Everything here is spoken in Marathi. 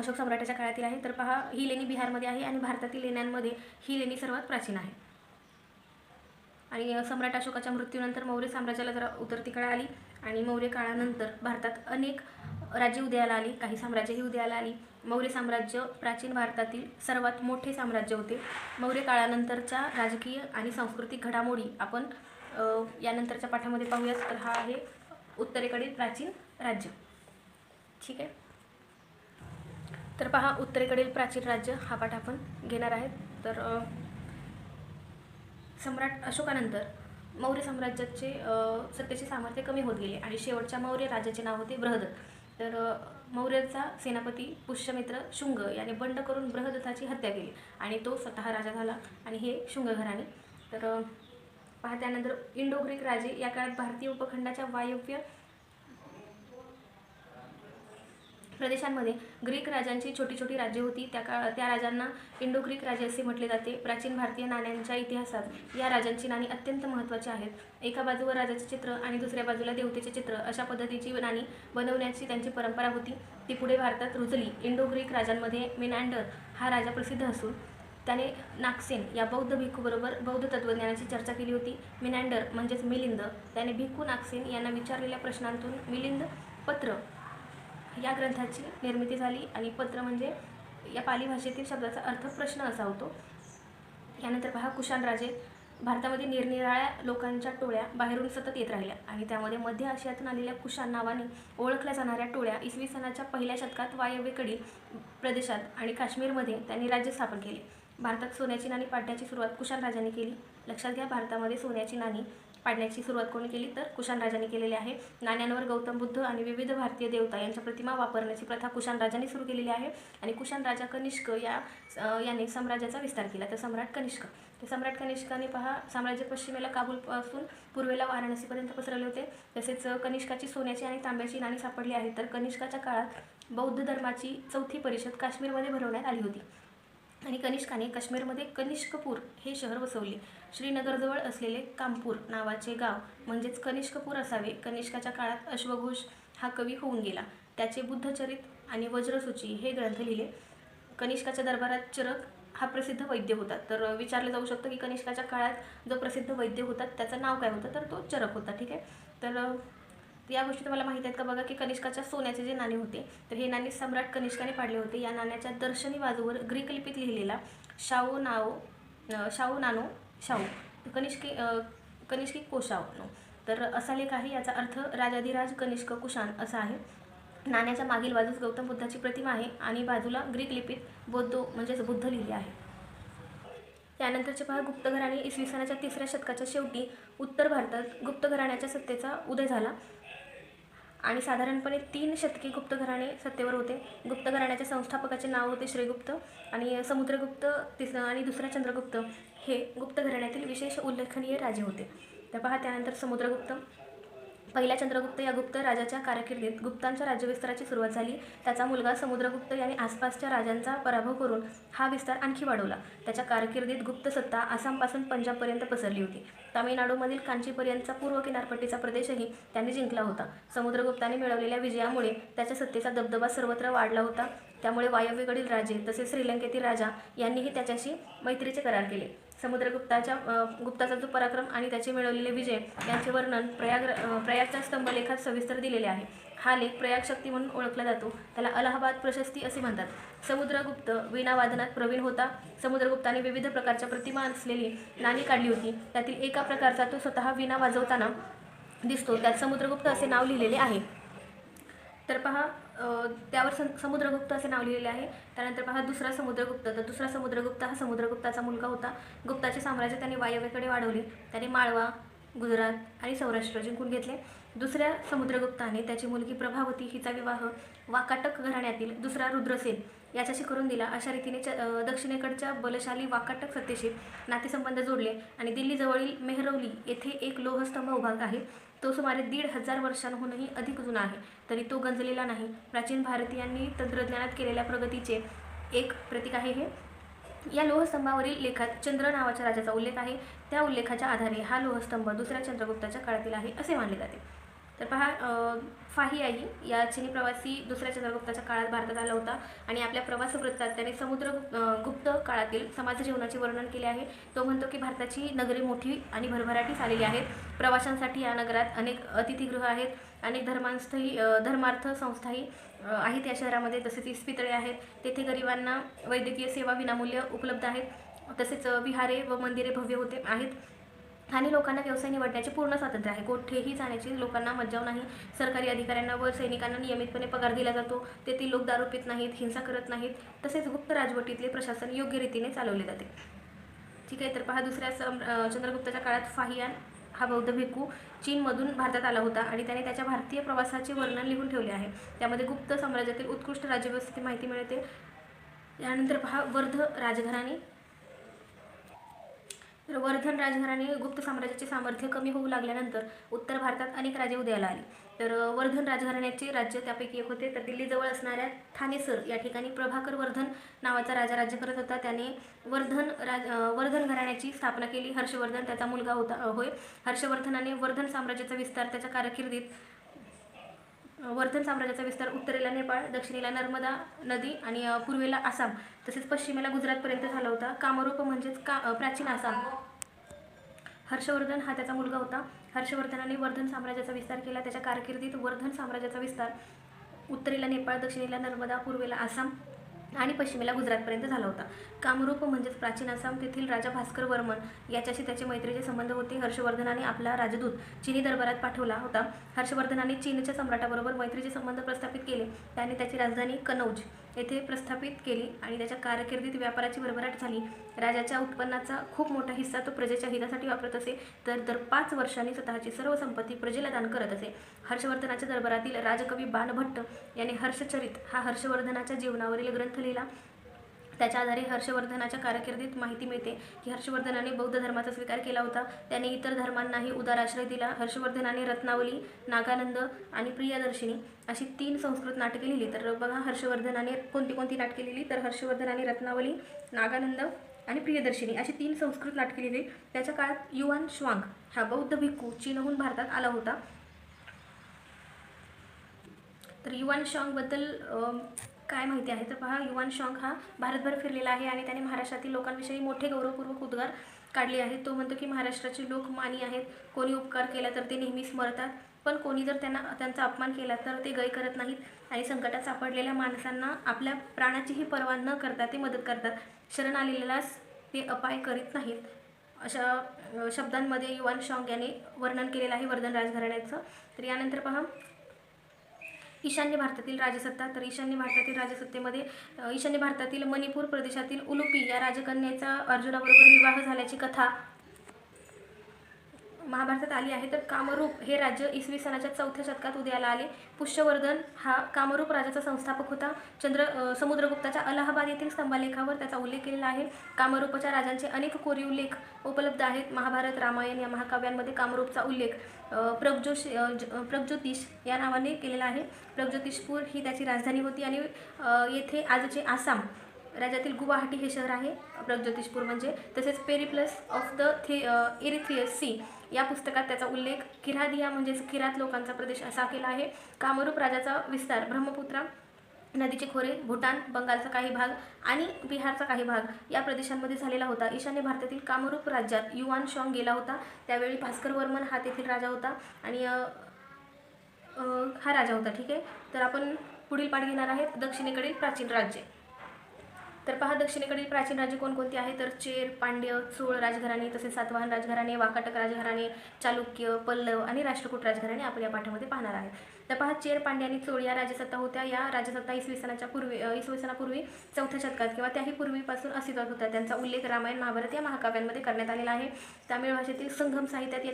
अशोक सम्राटाच्या काळातील आहे. तर पहा ही लेणी बिहारमध्ये आहे आणि भारतातील लेण्यांमध्ये ही लेणी सर्वात प्राचीन आहे. आणि सम्राट अशोकाच्या मृत्यूनंतर मौर्य साम्राज्याला जरा उतरती काळ आली आणि मौर्य काळानंतर भारतात अनेक राज्य उदयाला आली. काही साम्राज्यही उदयाला आली. मौर्य साम्राज्य प्राचीन भारतातील सर्वात मोठे साम्राज्य होते. मौर्य काळानंतरच्या राजकीय आणि सांस्कृतिक घडामोडी आपण यानंतरच्या पाठामध्ये पाहूयात. तर हा आहे उत्तरेकडील प्राचीन राज्य. ठीक आहे? तर पहा उत्तरेकडील प्राचीन राज्य हा पाठ आपण घेणार आहेत. तर सम्राट अशोकानंतर मौर्य साम्राज्याचे सत्तेचे सामर्थ्य कमी होत गेले आणि शेवटच्या मौर्य राजाचे नाव होते बृहदत्त. तर मौर्याचा सेनापती पुष्यमित्र शुंग याने बंड करून बृहदत्ताची हत्या केली आणि तो स्वतः राजा झाला आणि हे शुंग घराणे तर पहा त्यानंतर इंडो ग्रीक राजे या काळात भारतीय उपखंडाच्या वायव्य प्रदेशांमध्ये ग्रीक राजांची छोटी छोटी राज्ये होती. त्या काळ त्या राजांना इंडो ग्रीक राजे असे म्हटले जाते. प्राचीन भारतीय नाण्यांच्या इतिहासात या राजांची नाणी अत्यंत महत्त्वाची आहेत. एका बाजूवर राजाचे चित्र आणि दुसऱ्या बाजूला देवतेचे चित्र अशा पद्धतीची नाणी बनवण्याची त्यांची परंपरा होती. ती पुढे भारतात रुजली. इंडो ग्रीक राजांमध्ये मेनँडर हा राजा प्रसिद्ध असून त्याने नागसेन या बौद्ध भिक्खूबरोबर बौद्ध तत्त्वज्ञानाची चर्चा केली होती. मिनँडर म्हणजेच मिलिंद. त्याने भिक्खू नागसेन यांना विचारलेल्या प्रश्नांतून मिलिंद पत्र या ग्रंथाची निर्मिती झाली आणि पत्र म्हणजे या पाली भाषेतील शब्दाचा अर्थ प्रश्न असा होतो. यानंतर पहा कुशाण राजे भारतामध्ये निरनिराळ्या लोकांच्या टोळ्या बाहेरून सतत येत राहिल्या आणि त्यामध्ये मध्य आशियातून आलेल्या कुशाण नावाने ओळखल्या जाणाऱ्या टोळ्या इसवी सनाच्या पहिल्या शतकात वायव्येकडील प्रदेशात आणि काश्मीरमध्ये त्यांनी राज्य स्थापन केले. भारतात सोन्याची नाणी पाडण्याची सुरुवात कुशाण राजांनी केली. लक्षात घ्या भारतामध्ये सोन्याची नाणी पाडण्याची सुरुवात कोणी केली तर? कुशाण राजाने केलेली आहे. नाण्यांवर गौतम बुद्ध आणि विविध भारतीय देवता यांच्या प्रतिमा वापरण्याची प्रथा कुशाण राजांनी सुरू केलेली आहे. आणि कुशाण राजा कनिष्क या याने साम्राज्याचा विस्तार केला. तर सम्राट कनिष्क. ते सम्राट कनिष्काने पहा साम्राज्य पश्चिमेला काबूलपासून पूर्वेला वाराणसीपर्यंत पसरले होते. तसेच कनिष्काची सोन्याची आणि तांब्याची नाणी सापडली आहेत. तर कनिष्काच्या काळात बौद्ध धर्माची चौथी परिषद काश्मीरमध्ये भरवण्यात आली होती. आणि कनिष्काने काश्मीरमध्ये कनिष्कपूर हे शहर वसवले. श्रीनगरजवळ असलेले कामपूर नावाचे गाव म्हणजेच कनिष्कपूर असावे. कनिष्काच्या काळात अश्वघोष हा कवी होऊन गेला. त्याचे बुद्धचरित आणि वज्रसूची हे ग्रंथ लिहिले. कनिष्काच्या दरबारात चरक हा प्रसिद्ध वैद्य होता. तर विचारलं जाऊ शकतं की कनिष्काच्या काळात जो प्रसिद्ध वैद्य होता त्याचं नाव काय होतं? तर तो चरक होता ठीक आहे? तर या गोष्टी तुम्हाला माहीत आहेत का बघा की कनिष्काच्या सोन्याचे जे नाणे होते तर हे नाणे सम्राट कनिष्काने पाडले होते. या नाण्याच्या दर्शनी बाजूवर ग्रीक लिपीत लिहिलेला शाओ नाओ शाओ नानो शाहू कनिष्की अ, कनिष्की कोशावनो. तर असा लेख आहे याचा अर्थ राजाधिराज कनिष्क कुशाण असा आहे. नाण्याच्या मागील बाजूस गौतम बुद्धाची प्रतिमा आहे आणि बाजूला ग्रीक लिपीत बौद्धो म्हणजेच बुद्ध लिहिले आहे. त्यानंतरचे पहा गुप्त घराणे इसवी सनाच्या तिसऱ्या शतकाच्या शेवटी उत्तर भारतात गुप्त घराण्याच्या सत्तेचा उदय झाला. आणि साधारणपणे तीन शतके गुप्त घराणे सत्तेवर होते. गुप्त घराण्याच्या संस्थापकाचे नाव होते श्रीगुप्त आणि समुद्रगुप्त तिस आणि दुसरा चंद्रगुप्त हे गुप्त घराण्यातील विशेष उल्लेखनीय राजे होते. तर पहा त्यानंतर समुद्रगुप्त पहिल्या चंद्रगुप्त या गुप्त राजाच्या कारकिर्दीत गुप्तांच्या राज्यविस्ताराची सुरुवात झाली. त्याचा मुलगा समुद्रगुप्त याने आसपासच्या राजांचा पराभव करून हा विस्तार आणखी वाढवला. त्याच्या कारकिर्दीत गुप्त सत्ता आसामपासून पंजाबपर्यंत पसरली होती. तामिळनाडूमधील कांचीपर्यंतचा पूर्व किनारपट्टीचा प्रदेशही त्यांनी जिंकला होता. समुद्रगुप्ताने मिळवलेल्या विजयामुळे त्याच्या सत्तेचा दबदबा सर्वत्र वाढला होता. त्यामुळे वायव्येकडील राजे तसेच श्रीलंकेतील राजा यांनीही त्याच्याशी मैत्रीचे करार केले. समुद्रगुप्ताच्या गुप्ताचा जो पराक्रम आणि त्याचे मिळवलेले विजय यांचे वर्णन प्रयाग प्रयागच्या स्तंभलेखात सविस्तर दिलेले आहे. हा लेख प्रयाग शक्ती म्हणून ओळखला जातो. त्याला अलाहाबाद प्रशस्ती असे म्हणतात. समुद्रगुप्त वीणावादनात प्रवीण होता. समुद्रगुप्ताने विविध प्रकारच्या प्रतिमा असलेली नाणी काढली होती. त्यातील एका प्रकारचा तो स्वतः वीणा वाजवताना दिसतो. त्यात समुद्रगुप्त असे नाव लिहिलेले आहे. तर पहा त्यावर सं समुद्रगुप्त असे नाव लिहिलेले आहे. त्यानंतर पहा दुसरा समुद्रगुप्त. तर दुसरा समुद्रगुप्त हा समुद्रगुप्ताचा मुलगा होता. गुप्ताचे साम्राज्य त्याने वायव्येकडे वाढवले. त्याने माळवा गुजरात आणि सौराष्ट्र जिंकून घेतले. दुसऱ्या समुद्रगुप्ताने त्याची मुलगी प्रभावती हिचा विवाह वाकाटक घराण्यातील दुसरा रुद्रसेन याच्याशी करून दिला. अशा रीतीने च दक्षिणेकडच्या बलशाली वाकाटक सत्तेशी नातेसंबंध जोडले आणि दिल्लीजवळील मेहरवली येथे एक लोहस्तंभ उभाग आहे. तो सुमारे दीड हजार वर्षांहूनही अधिक जुना आहे. तरी तो गंजलेला नाही. प्राचीन भारतीयांनी तंत्रज्ञानात केलेल्या प्रगतीचे एक प्रतीक आहे हे. या लोहस्तंभावरील लेखात चंद्र नावाच्या राजाचा उल्लेख आहे. त्या उल्लेखाच्या आधारे हा लोहस्तंभ दुसऱ्या चंद्रगुप्ताच्या काळातील आहे असे मानले जाते. तर पहा फाही आई या चिनी प्रवासी दुसऱ्या चंद्रगुप्ताच्या काळात भारतात आला होता आणि आपल्या प्रवास वृत्तात त्याने समुद्र गुप्त काळातील समाज जीवनाचे वर्णन केले आहे. तो म्हणतो की भारताची नगरे मोठी आणि भरभराटीस आलेली आहेत. प्रवाशांसाठी या नगरात अनेक अतिथीगृह आहेत अनेक धर्मांस्थही धर्मार्थ संस्थाही आहेत या शहरामध्ये. तसेच इस्पितळे आहेत. तेथे गरिबांना वैद्यकीय सेवा विनामूल्य उपलब्ध आहेत. तसेच विहारे व मंदिरे भव्य होते आहेत. आणि लोकांना व्यवसाय निवडण्याचे पूर्ण स्वातंत्र्य आहे. कुठेही जाण्याची लोकांना मज्जाव नाही. सरकारी अधिकाऱ्यांना व सैनिकांना नियमितपणे पगार दिला जातो. तेथील लोक दारू पित नाहीत हिंसा करत नाहीत. तसेच गुप्त राजवटीतले प्रशासन योग्य रीतीने चालवले जाते. ठीक आहे तर पहा दुसऱ्या सम चंद्रगुप्ताच्या काळात फाहियान हा बौद्ध भिक्खू चीनमधून भारतात आला होता आणि त्याने त्याच्या भारतीय प्रवासाचे वर्णन लिहून ठेवले आहे. त्यामध्ये गुप्त साम्राज्यातील उत्कृष्ट राज्यव्यवस्थेची माहिती मिळते. यानंतर पहा वर्ध राजघराणे तर वर्धन राजघराणे गुप्त साम्राज्याचे सामर्थ्य कमी होऊ लागल्यानंतर उत्तर भारतात अनेक राजे उदयाला आले. तर वर्धन राजघराण्याचे राज्य त्यापैकी एक होते. तर दिल्लीजवळ असणाऱ्या ठाणेसर या ठिकाणी प्रभाकर वर्धन नावाचा राजा राज्य करत होता. त्याने वर्धन राज वर्धन घराण्याची स्थापना केली. हर्षवर्धन त्याचा मुलगा होता होय. हर्षवर्धनाने वर्धन साम्राज्याचा विस्तार त्याच्या कारकिर्दीत वर्धन साम्राज्याचा विस्तार उत्तरेला नेपाळ दक्षिणेला नर्मदा नदी आणि पूर्वेला आसाम तसेच पश्चिमेला गुजरातपर्यंत झाला होता. कामरूप म्हणजेच का प्राचीन आसाम. हर्षवर्धन हा त्याचा मुलगा होता. हर्षवर्धनाने वर्धन साम्राज्याचा विस्तार केला. त्याच्या कारकिर्दीत वर्धन साम्राज्याचा विस्तार उत्तरेला नेपाळ दक्षिणेला नर्मदा पूर्वेला आसाम आणि पश्चिमेला गुजरातपर्यंत झाला होता. कामरूप म्हणजेच प्राचीन आसाम तेथील राजा भास्कर वर्मन याच्याशी त्याचे मैत्रीचे संबंध होते. हर्षवर्धनाने आपला राजदूत चिनी दरबारात पाठवला होता. हर्षवर्धनाने चीनच्या सम्राटाबरोबर मैत्रीचे संबंध प्रस्थापित केले. त्याने त्याची राजधानी कनौज येथे प्रस्थापित केली आणि त्याच्या कारकिर्दीत व्यापाराची भरभराट झाली. राजाच्या उत्पन्नाचा खूप मोठा हिस्सा तो प्रजेच्या हितासाठी वापरत असे. तर दर पाच वर्षांनी स्वतःची सर्व संपत्ती प्रजेला दान करत असे. हर्षवर्धनाच्या दरबारातील राजकवी बाणभट्ट याने हर्षचरित हा हर्षवर्धनाच्या जीवनावरील ग्रंथ लिहिला. त्याच्या आधारे हर्षवर्धनाच्या कारकिर्दीत माहिती मिळते की हर्षवर्धनाने बौद्ध धर्माचा स्वीकार केला होता. त्याने इतर धर्मांनाही उदार आश्रय दिला. हर्षवर्धनाने रत्नावली नागानंद आणि प्रियदर्शिनी अशी तीन संस्कृत नाटके लिहिली. तर बघा हर्षवर्धनाने कोणती कोणती नाटके लिहिली? तर हर्षवर्धनाने रत्नावली नागानंद आणि प्रियदर्शिनी अशी तीन संस्कृत नाटके लिहिली. त्याच्या काळात युवान श्वांग हा बौद्ध भिक्खू चीनहून भारतात आला होता. तर युवान श्वांगबद्दल काय माहिती आहे? तर पहा युवान शॉंग हा भारतभर फिरलेला आहे आणि त्याने महाराष्ट्रातील लोकांविषयी मोठे गौरवपूर्वक उद्गार काढले आहेत. तो म्हणतो की महाराष्ट्राचे लोक मानी आहेत. कोणी उपकार केला तर ते नेहमी स्मरतात. पण कोणी जर त्यांना त्यांचा अपमान केला तर ते गय करत नाहीत आणि संकटात सापडलेल्या माणसांना आपल्या प्राणाचीही पर्वा न करता ते मदत करतात. शरण आलेल्यालाच ते अपाय करीत नाहीत. अशा शब्दांमध्ये युवान शॉंग याने वर्णन केलेलं आहे वर्धन राजघराण्याचं. तर यानंतर पहा ईशान्य भारतातील राजसत्ता तर ईशान्य भारतातील राजसत्तेमध्ये ईशान्य भारतातील मणिपूर प्रदेशातील उलुपी या राजकन्याचा अर्जुनाबरोबर विवाह झाल्याची कथा महाभारतात आली आहे तर कामरूप हे राज्य इसवी सनाच्या चौथ्या शतकात उदयाला आले. पुष्यवर्धन हा कामरूप राजाचा संस्थापक होता. चंद्र समुद्रगुप्ताच्या अलाहाबाद येथील स्तंभालेखावर त्याचा उल्लेख केलेला आहे. कामरूपच्या राजांचे अनेक कोरीव लेख उपलब्ध आहेत. महाभारत रामायण या महाकाव्यांमध्ये कामरूपचा उल्लेख अ, प्रगजोश प्रगज्योतिष या नावाने केलेला आहे. प्रगज्योतिषपूर ही त्याची राजधानी होती आणि येथे आजचे आसाम राज्यातील गुवाहाटी हे शहर आहे. प्रगज्योतिषपूर म्हणजे तसेच पेरिप्लस ऑफ द थे इरिथ्रियस सी. या पुस्तकात त्याचा उल्लेख किरादिया म्हणजेच किरात लोकांचा प्रदेश असा केला आहे. कामरूप राजाचा विस्तार ब्रह्मपुत्रा नदीचे खोरे भूटान बंगालचा काही भाग आणि बिहारचा काही भाग या प्रदेशांमध्ये झालेला होता. ईशान्य भारतातील कामरूप राज्यात युवान शॉंग गेला होता. त्यावेळी भास्कर वर्मन हा तेथील राजा होता आणि हा राजा होता. ठीक आहे? तर आपण पुढील पाठ घेणार आहेत दक्षिणेकडील प्राचीन राज्ये. तर पहा दक्षिणेकडील प्राचीन राजे कोणकोणती आहे? तर चेर पांड्य चोळ राजघराणे तसेच सातवाहन राजघराणे वाकाटक राजघराणे चालुक्य पल्लव आणि राष्ट्रकूट राजघराणे आपण या पाठामध्ये पाहणार आहे तर पहा चेर पांड्य आणि चोळ या राजसत्ता होत्या. या राजसत्ता इसवी सणाच्या पूर्वी इसवी सणापूर्वी चौथ्या शतकात किंवा त्याही पूर्वीपासून अस्तित्वात होत्या. त्यांचा उल्लेख रामायण महाभारत या महाकाव्यांमध्ये करण्यात आलेला आहे. तामिळ भाषेतील संगम साहित्यात